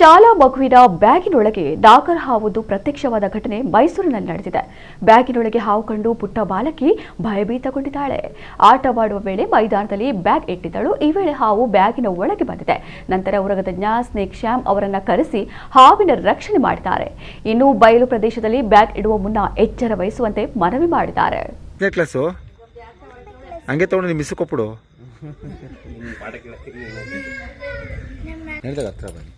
ಶಾಲಾ ಮಗುವಿನ ಬ್ಯಾಗಿನೊಳಗೆ ನಾಗರ ಹಾವುದು ಪ್ರತ್ಯಕ್ಷವಾದ ಘಟನೆ ಮೈಸೂರಿನಲ್ಲಿ ನಡೆದಿದೆ. ಬ್ಯಾಗಿನೊಳಗೆ ಹಾವು ಕಂಡು ಪುಟ್ಟ ಬಾಲಕಿ ಭಯಭೀತಗೊಂಡಿದ್ದಾಳೆ. ಆಟವಾಡುವ ವೇಳೆ ಮೈದಾನದಲ್ಲಿ ಬ್ಯಾಗ್ ಇಟ್ಟಿದ್ದಳು. ಈ ವೇಳೆ ಹಾವು ಬ್ಯಾಗಿನ ಒಳಗೆ ಬಂದಿದೆ. ನಂತರ ಉರಗತಜ್ಞ ಸ್ನೇಕ್ ಶ್ಯಾಮ್ ಅವರನ್ನ ಕರೆಸಿ ಹಾವಿನ ರಕ್ಷಣೆ ಮಾಡಿದ್ದಾರೆ. ಇನ್ನು ಬಯಲು ಪ್ರದೇಶದಲ್ಲಿ ಬ್ಯಾಗ್ ಇಡುವ ಮುನ್ನ ಎಚ್ಚರ ವಹಿಸುವಂತೆ ಮನವಿ ಮಾಡಿದ್ದಾರೆ. ಹಂಗೆ ತೊಗೊಂಡು ನಿಮ್ಮ ಮಿಸ್ ಹತ್ರ ಬನ್ನಿ.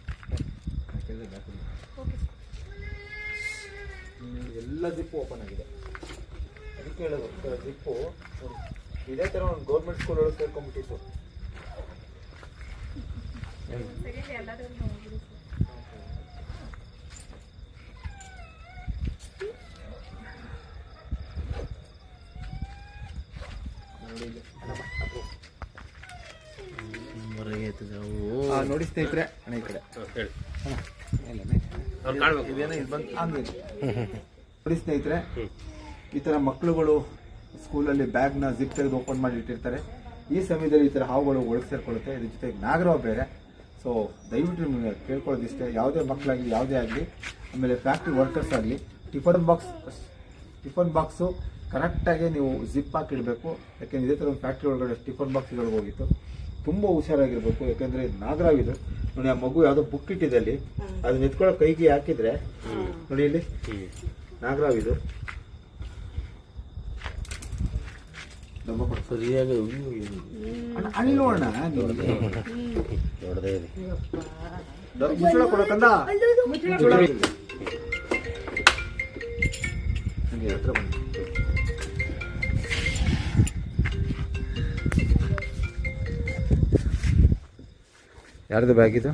ಎಲ್ಲ ಜಿಪ್ಪು ಓಪನ್ ಆಗಿದೆ. ಅದಕ್ಕೆ ಹೇಳೋದು ಜಿಪ್ಪು ಇದೇ ಥರ ಒಂದು ಗೌರ್ಮೆಂಟ್ ಸ್ಕೂಲ್ ಒಳಗೆ ಸೇರ್ಕೊಂಡ್ಬಿಟ್ಟಿತ್ತು. ನೋಡಿ ಸ್ನೇಹಿತರೆ ಅಣ್ಣ ಈ ಕಡೆ. ಇದೇನೋ ಇದು ಬಂದು ಹಂಗೆ ನೋಡಿ ಸ್ನೇಹಿತರೆ ಈ ಥರ ಮಕ್ಕಳುಗಳು ಸ್ಕೂಲಲ್ಲಿ ಬ್ಯಾಗ್ನ ಜಿಪ್ ತೆಗೆದು ಓಪನ್ ಮಾಡಿ ಇಟ್ಟಿರ್ತಾರೆ. ಈ ಸಮಯದಲ್ಲಿ ಈ ಥರ ಹಾವುಗಳು ಒಳಗೆ ಸೇರ್ಕೊಳ್ಳುತ್ತೆ. ಇದ್ರ ಜೊತೆಗೆ ನಾಗರವ ಬೇರೆ. ಸೊ ದಯವಿಟ್ಟು ನಿಮಗೆ ಕೇಳ್ಕೊಳ್ಳೋದಿಷ್ಟೇ. ಯಾವುದೇ ಮಕ್ಕಳಾಗಲಿ ಯಾವುದೇ ಆಗಲಿ ಆಮೇಲೆ ಫ್ಯಾಕ್ಟ್ರಿ ವರ್ಕರ್ಸ್ ಆಗಲಿ ಟಿಫನ್ ಬಾಕ್ಸ್ ಟಿಫನ್ ಬಾಕ್ಸು ಕರೆಕ್ಟಾಗಿ ನೀವು ಜಿಪ್ ಹಾಕಿಡಬೇಕು ಯಾಕೆಂದ್ರೆ ಇದೇ ಥರ ಒಂದು ಫ್ಯಾಕ್ಟ್ರಿ ಒಳಗಡೆ ಟಿಫನ್ ಬಾಕ್ಸ್ಗಳಿಗೆ ಹೋಗಿತ್ತು. ತುಂಬ ಹುಷಾರಾಗಿರ್ಬೇಕು. ಯಾಕಂದ್ರೆ ಇದು ನಾಗರಾವಿದು ನೋಡಿ ಆ ಮಗು ಯಾವುದೋ ಬುಕ್ ಇಟ್ಟಿದೆ ಅಲ್ಲಿ. ಅದನ್ನ ಎತ್ಕೊಳ್ಳೋ ಕೈಗೆ ಹಾಕಿದ್ರೆ ನೋಡಿ ಇಲ್ಲಿ. ನಾಗರಾವಿದು. ಸರಿಯಾಗಿ ಅಣ್ಣ. ನೋಡದೇ ಮುಚ್ಚಳ ಕಂದ. ಮುಚ್ಚಳ. ಹಂಗೆ ಹತ್ರ. ಯಾರ್ದು ಬ್ಯಾಗ್ ಇದು